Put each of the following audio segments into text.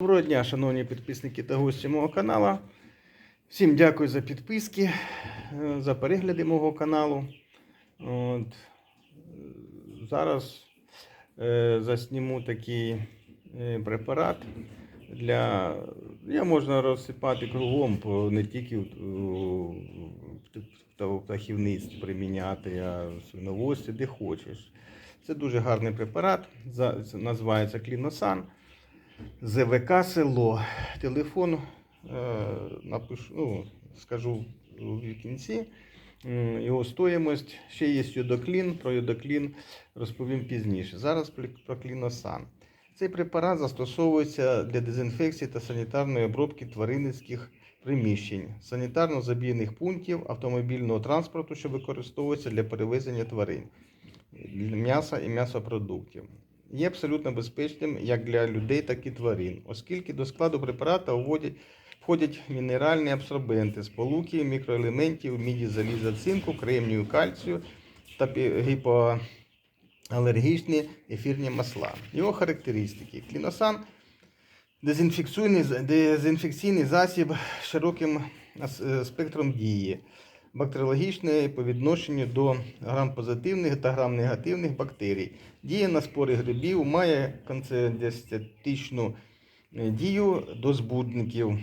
Доброго дня, шановні підписники та гості мого каналу. Всім дякую за підписки, е, за перегляди мого каналу. От. Зараз е, засніму такий е, препарат для. Я можна розсипати кругом, не тільки в, птахівництві приміняти, а в свиноводстві, де хочеш. Це дуже гарний препарат. Називається Кліносан. ЗВК село. Телефон е, напишу, ну, скажу в кінці. Його стоїмость. Ще є йодоклін. Про йодоклін розповім пізніше. Зараз про кліносан. Цей препарат застосовується для дезінфекції та санітарної обробки тваринницьких приміщень, санітарно-забійних пунктів автомобільного транспорту, що використовується для перевезення тварин, м'яса і м'ясопродуктів є абсолютно безпечним як для людей, так і тварин, оскільки до складу препарата входять мінеральні абсорбенти, сполуки мікроелементів, міді, заліза, цинку, кремнію, кальцію та гіпоалергічні ефірні масла. Його характеристики. Кліносан дезінфекційний, засіб широким спектром дії бактеріологічної по відношенню до грам-позитивних та грам-негативних бактерій. Діє на спори грибів, має концентратичну е, дію до збудників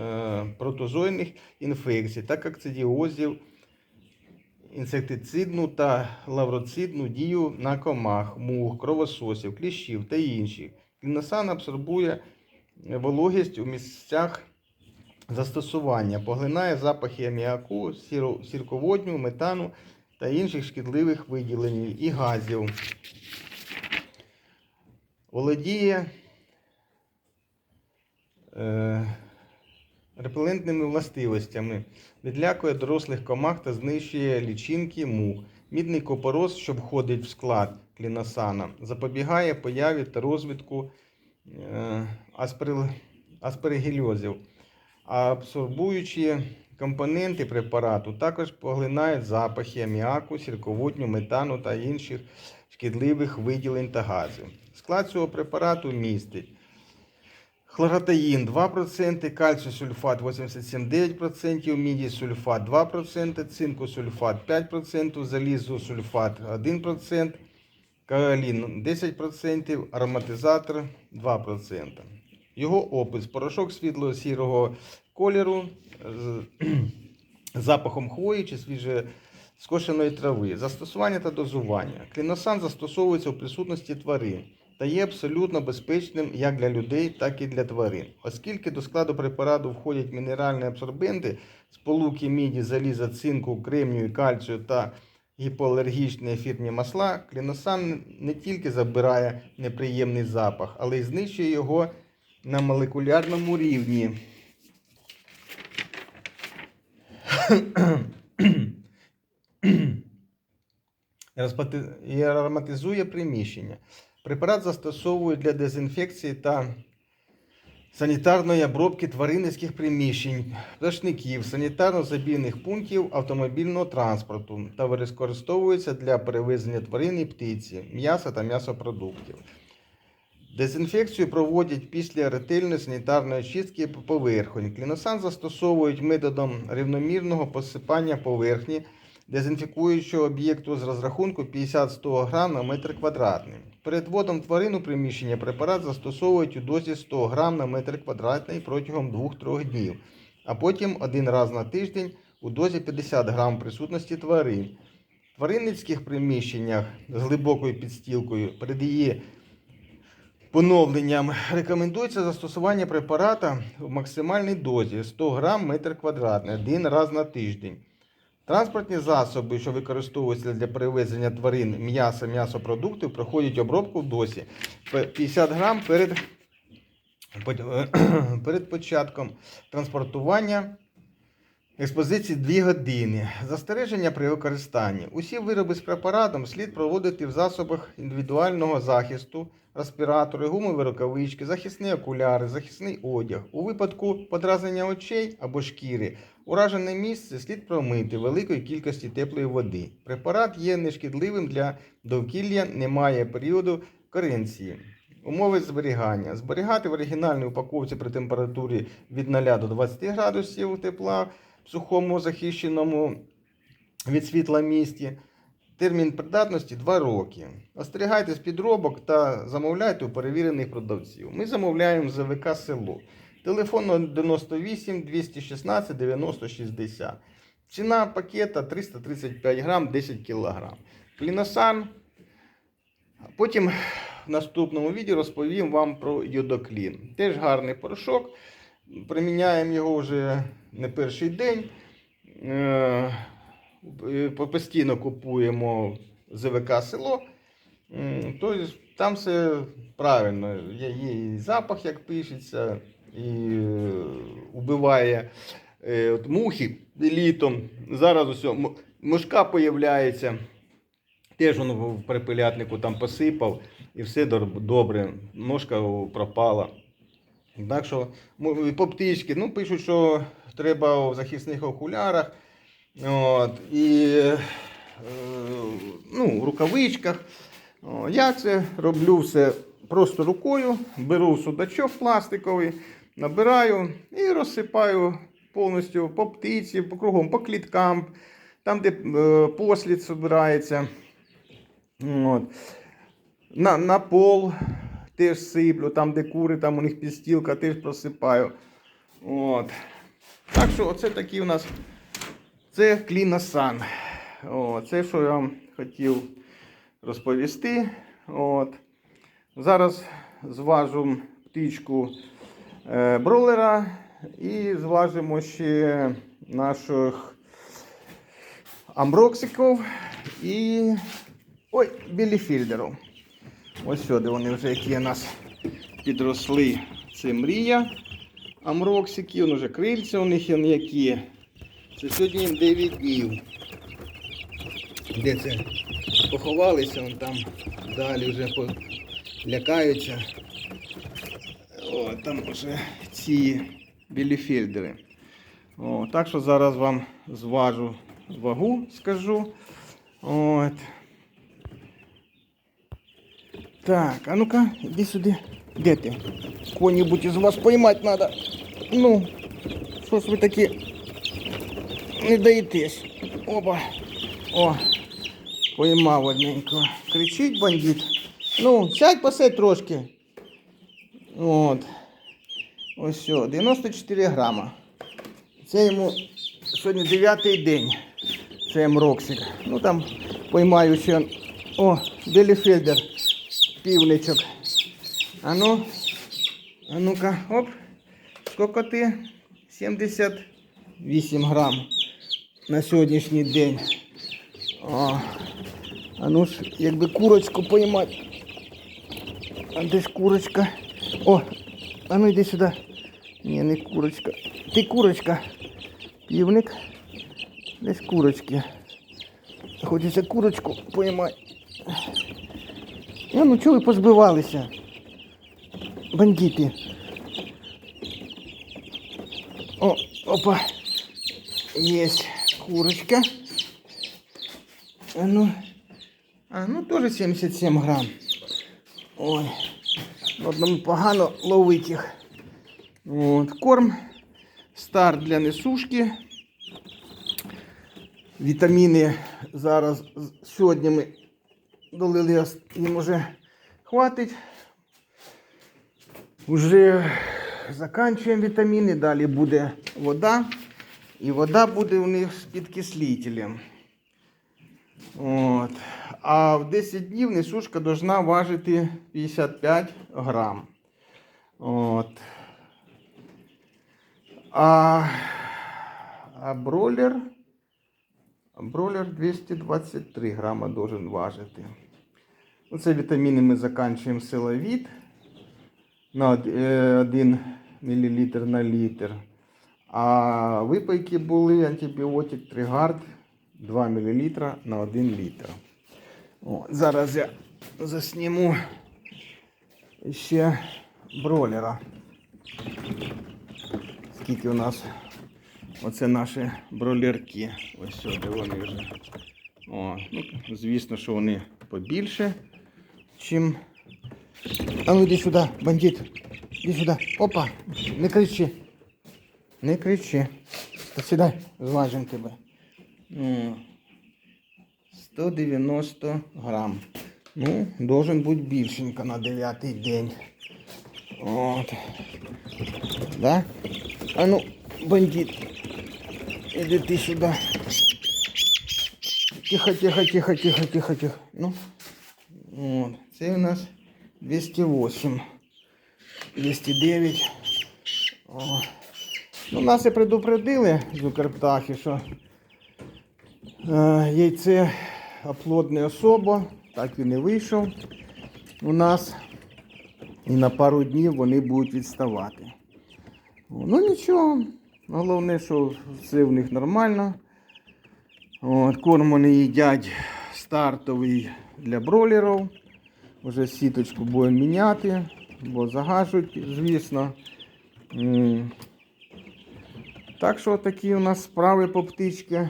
е, протозойних інфекцій та кокцидіозів, інсектицидну та лавроцидну дію на комах, мух, кровососів, кліщів та інших. Кліносан абсорбує вологість у місцях застосування, поглинає запахи аміаку, сірководню, метану та інших шкідливих виділень і газів. Володіє е, репелентними властивостями, відлякує дорослих комах та знищує лічинки мух. Мідний копороз, що входить в склад кліносана, запобігає появі та розвитку е, аспирил- аспергільозів. А абсорбуючі компоненти препарату також поглинають запахи аміаку, сірководню, метану та інших шкідливих виділень та газів. Склад цього препарату містить хлоротаїн 2%, кальцій сульфат 87,9%, міді сульфат 2%, цинку сульфат 5%, залізу сульфат 1%, каолін 10%, ароматизатор 2%. Його опис порошок світло-сірого кольору з запахом хвої чи свіже скошеної трави. Застосування та дозування. Кліносан застосовується у присутності тварин та є абсолютно безпечним як для людей, так і для тварин. Оскільки до складу препарату входять мінеральні абсорбенти, сполуки міді, заліза, цинку, кремнію, кальцію та гіпоалергічні ефірні масла, кліносан не тільки забирає неприємний запах, але й знищує його на молекулярному рівні. І ароматизує приміщення. Препарат застосовують для дезінфекції та санітарної обробки тваринницьких приміщень, пташників, санітарно-забійних пунктів автомобільного транспорту та використовується для перевезення тварин і птиці, м'яса та м'ясопродуктів. Дезінфекцію проводять після ретельної санітарної чистки поверхонь. Кліносан застосовують методом рівномірного посипання поверхні дезінфікуючого об'єкту з розрахунку 50-100 г на метр квадратний. Перед вводом тварин у приміщення препарат застосовують у дозі 100 г на метр квадратний протягом 2-3 днів, а потім один раз на тиждень у дозі 50 г присутності тварин. В тваринницьких приміщеннях з глибокою підстілкою перед поновленням рекомендується застосування препарата в максимальній дозі 100 г метр квадратний один раз на тиждень. Транспортні засоби, що використовуються для перевезення тварин, м'яса, м'ясопродуктів, проходять обробку в дозі 50 грам перед, перед початком транспортування експозиції 2 години. Застереження при використанні. Усі вироби з препаратом слід проводити в засобах індивідуального захисту, респіратори, гумові рукавички, захисні окуляри, захисний одяг. У випадку подразнення очей або шкіри уражене місце слід промити великої кількості теплої води. Препарат є нешкідливим для довкілля, немає періоду коренції. Умови зберігання. Зберігати в оригінальній упаковці при температурі від 0 до 20 градусів тепла сухому захищеному від світла місті. Термін придатності 2 роки. Остерігайтесь підробок та замовляйте у перевірених продавців. Ми замовляємо ЗВК село. Телефон 98 216 90 60. Ціна пакета 335 грам 10 кг. Кліносан. Потім в наступному відео розповім вам про йодоклін. Теж гарний порошок. Приміняємо його вже не перший день. Е, Постійно купуємо ЗВК село. Тобто там все правильно. Є, і запах, як пишеться, і е, убиває е, от мухи літом. Зараз усе, мушка появляється. Теж воно в припилятнику там посипав і все добре. Ножка пропала. Так що по птички, ну пишуть, що треба в захисних окулярах. От, і е, ну, в рукавичках. О, я це роблю все просто рукою, беру судачок пластиковий, набираю і розсипаю повністю по птиці, по кругом, по кліткам, там, де е, послід збирається. От. На, на пол теж сиплю, там, де кури, там у них підстілка, теж просипаю. От. Так що оце такі у нас це кліносан. Це, що я вам хотів розповісти. От. Зараз зважу птичку е, бролера і зважимо ще наших амброксиків і ой, біліфільдерів. Ось сюди вони вже які у нас підросли. Це мрія. Амроксики, он уже крильця у них які. Це сьогодні їм 9 днів. Де це? Поховалися, вон там далі вже лякаються. О, там вже ці біліфельдери. О, так що зараз вам зважу вагу, скажу. От. Так, а ну-ка, іди сюди. Де ти? Кого-нибудь із вас поймати треба. Ну, що ж ви такі не даєтесь. Опа. О, поймав одненько. Кричить бандит. Ну, сядь посидь трошки. От. Ось все, 94 грама. Це йому сьогодні дев'ятий день. Це Мроксик. Ну там поймаю ще. О, Беліфельдер. Півничок. А ну, а ну-ка, оп. Сколько ти? 78 грам на сьогоднішній день. О, а ну ж, якби курочку поймати. А де ж курочка? О, а ну йди сюди. Ні, не курочка. Ти курочка. Півник. Десь курочки. Хочеться курочку поймати. А ну чого ви позбивалися? Бандити. О, опа. Есть курочка. А ну, а ну тоже 77 грамм. Ой, одному погано ловить їх. От, корм. Старт для несушки. Вітаміни зараз сьогодні ми долили їм уже хватить. Уже заканчуємо вітаміни, далі буде вода. І вода буде у них з підкислителем. От. А в 10 днів несушка должна важити 55 грам. От. А, а бролер, бролер 223 грама должен важити. Оце вітаміни ми заканчуємо силовід на 1 мл на літр. А випайки були антибіотик Тригард 2 мл на 1 літр. О, зараз я засніму ще бролера. Скільки у нас оце наші бролерки. Ось сюди вони вже. О, ну, звісно, що вони побільше, чим А ну іди сюди, бандит. Іди сюди. Опа. Не кричи. Не кричи. Та сідай, зважимо тебе. М, 190 грам. Ну, должен бути більшенько на дев'ятий день. От. Да? А ну, бандит. Іди ти сюди. Тихо, тихо, тихо, тихо, тихо, тихо. Ну. От. Це у нас 208. 209. О. Ну, нас і предупредили з Укрптахи, що е, яйце оплодне особа, так і не вийшов у нас. І на пару днів вони будуть відставати. Ну нічого, головне, що все в них нормально. От, корм вони їдять стартовий для бролерів. Вже сіточку будемо міняти, бо загажуть, звісно. Так що такі у нас справи по птички.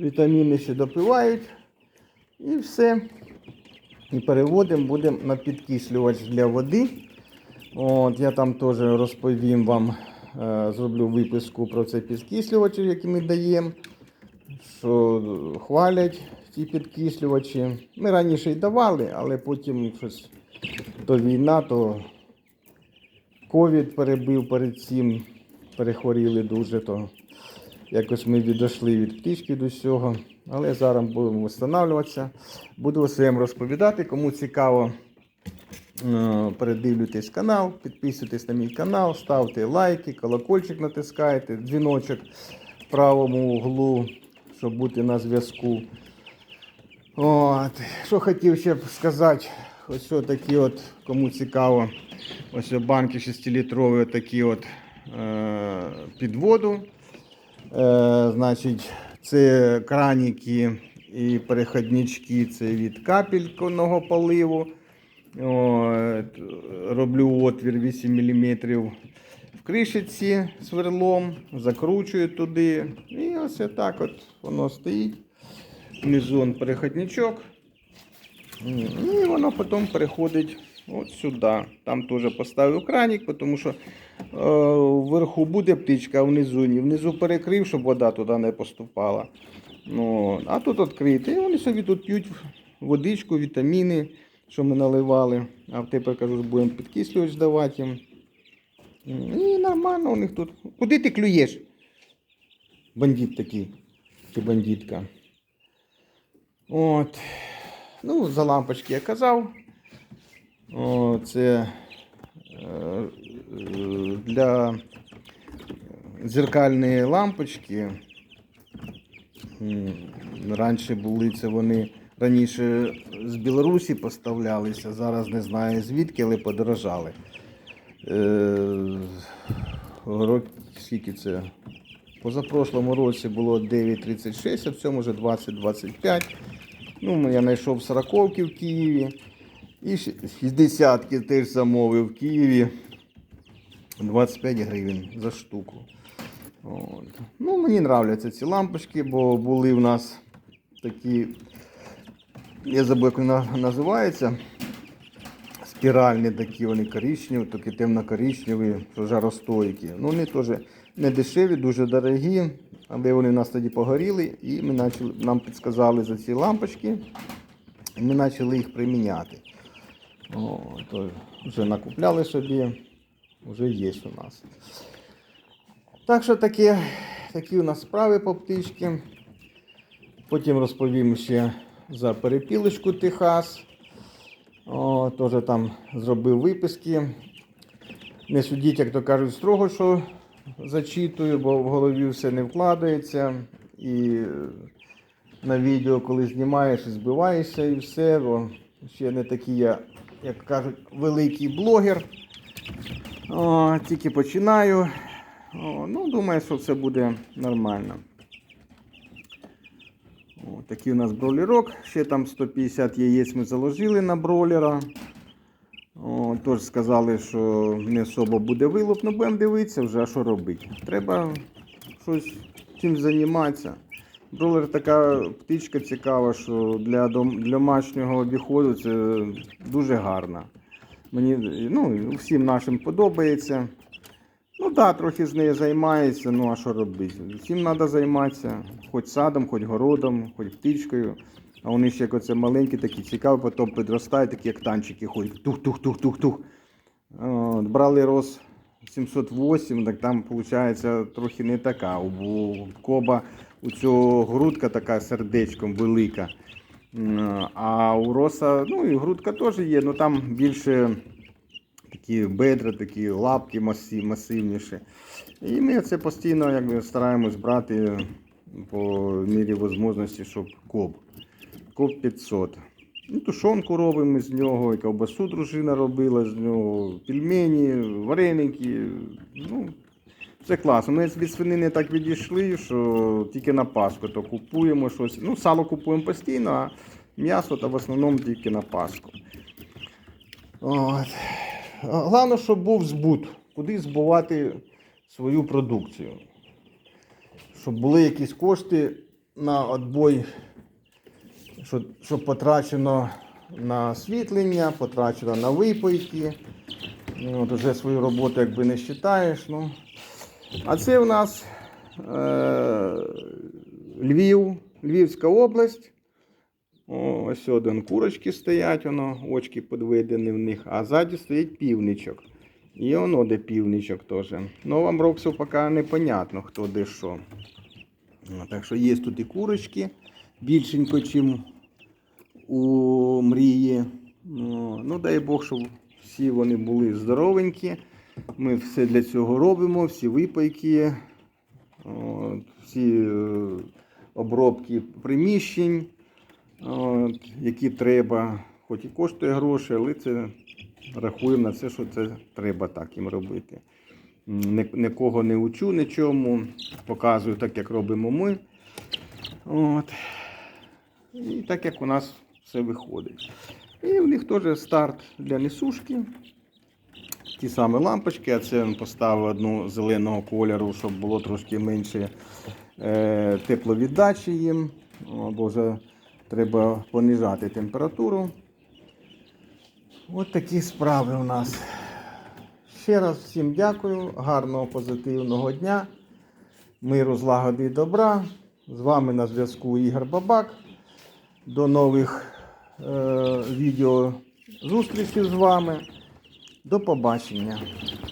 Вітаміни ще допивають. І все. І переводимо, будемо на підкислювач для води. От, я там теж розповім вам, е, зроблю виписку про цей підкислювач, який ми даємо. Що хвалять ті підкислювачі. Ми раніше й давали, але потім щось то війна, то ковід перебив перед цим, перехворіли дуже, то якось ми відійшли від птички до всього. Але зараз будемо встановлюватися. Буду всім розповідати. Кому цікаво, е, передивлюйтесь канал, підписуйтесь на мій канал, ставте лайки, колокольчик натискайте, дзвіночок в правому углу, щоб бути на зв'язку. От. Що хотів ще б сказати, ось такі от, кому цікаво, ось банки 6-літрові такі от е, під воду. Е, значить, це краніки і переходнички це від капельного поливу. От, роблю отвір 8 мм в кришиці сверлом, закручую туди. І ось так от воно стоїть. Внизу он переходничок. І воно потім переходить от сюди. Там теж поставив краник, тому що е, вверху буде птичка, а внизу ні. Внизу перекрив, щоб вода туди не поступала. Ну, а тут відкрите. І вони собі тут п'ють водичку, вітаміни, що ми наливали. А тепер кажу, будемо підкислювач давати їм. І нормально у них тут. Куди ти клюєш? Бандит такий. Чи бандитка. От. Ну, за лампочки я казав. О, це е, е, для дзеркальної лампочки. Раніше були це вони раніше з Білорусі поставлялися, зараз не знаю звідки, але подорожали. Е, рок, скільки це? Позапрошлому році було 9,36, а в цьому вже 20-25. Ну, я знайшов 40 в Києві. І 60-ки теж замовив в Києві. 25 гривень за штуку. От. Ну, мені нравляться ці лампочки, бо були в нас такі, я забув, як вони називаються. Спіральні такі, вони коричневі, такі темно-коричневі, жаростойкі. Ну, вони теж не дешеві, дуже дорогі, але вони в нас тоді погоріли і ми почали, нам підказали за ці лампочки. І ми почали їх приміняти. О, вже накупляли собі, вже є у нас. Так що такі, такі у нас справи по птички. Потім розповім ще за перепілочку Техас. О, теж там зробив виписки. Не судіть, як то кажуть, строго, що зачитую, бо в голові все не вкладається. І е, на відео, коли знімаєш, збиваєшся і все. Бо ще не такий я, як кажуть, великий блогер. О, тільки починаю. О, ну, думаю, що все буде нормально. О, такий у нас бролерок. Ще там 150 яєць ми заложили на бролера. О, тож сказали, що не особо буде вилуп, ну будемо дивитися вже, а що робити. Треба щось чим займатися. Бролер така птичка цікава, що для домашнього обіходу це дуже гарна. Мені ну, всім нашим подобається. Ну так, да, трохи з нею займається, ну а що робити? Всім треба займатися, хоч садом, хоч городом, хоч птичкою. А вони ще як оце маленькі, такі цікаві, потім підростають, такі як танчики ходять. Тух-тух-тух-тух-тух. Брали роз 708, так там виходить трохи не така. У коба у цього грудка така сердечком велика. А у роса, ну і грудка теж є, але там більше такі бедра, такі лапки масив, масивніші. І ми це постійно якби, стараємось брати по мірі можливості, щоб коп. Коп 500. Ну, тушонку робимо з нього, і ковбасу дружина робила з нього, пельмені, вареники. Ну, це класно. Ми від свинини так відійшли, що тільки на Пасху то купуємо щось. Ну, сало купуємо постійно, а м'ясо то в основному тільки на Пасху. От. Головне, щоб був збут, куди збувати свою продукцію. Щоб були якісь кошти на отбой, щоб, щоб потрачено на освітлення, потрачено на випойки. Ну, От уже свою роботу якби не вважаєш. Ну. А це в нас е, Львів, Львівська область. О, ось один курочки стоять, воно, очки підведені в них, а ззаді стоїть півничок. І воно де півничок теж. Ну, вам Роксу поки непонятно, хто де що. Ну, Так що є тут і курочки більшенько, чим у мрії. Ну, ну, дай Бог, щоб всі вони були здоровенькі. Ми все для цього робимо, всі випайки, всі е, обробки приміщень, які треба, хоч і коштує гроші, але це рахуємо на це, що це треба так їм робити. Нікого не учу нічому, показую так, як робимо ми. От. І так як у нас все виходить. І в них теж старт для несушки. Ті самі лампочки, а це поставив одну зеленого кольору, щоб було трошки менше е, тепловіддачі їм. О, бо вже треба понижати температуру. От такі справи у нас. Ще раз всім дякую, гарного позитивного дня, миру, злагоди і добра. З вами на зв'язку Ігор Бабак. До нових відео зустрічі з вами. До побачення.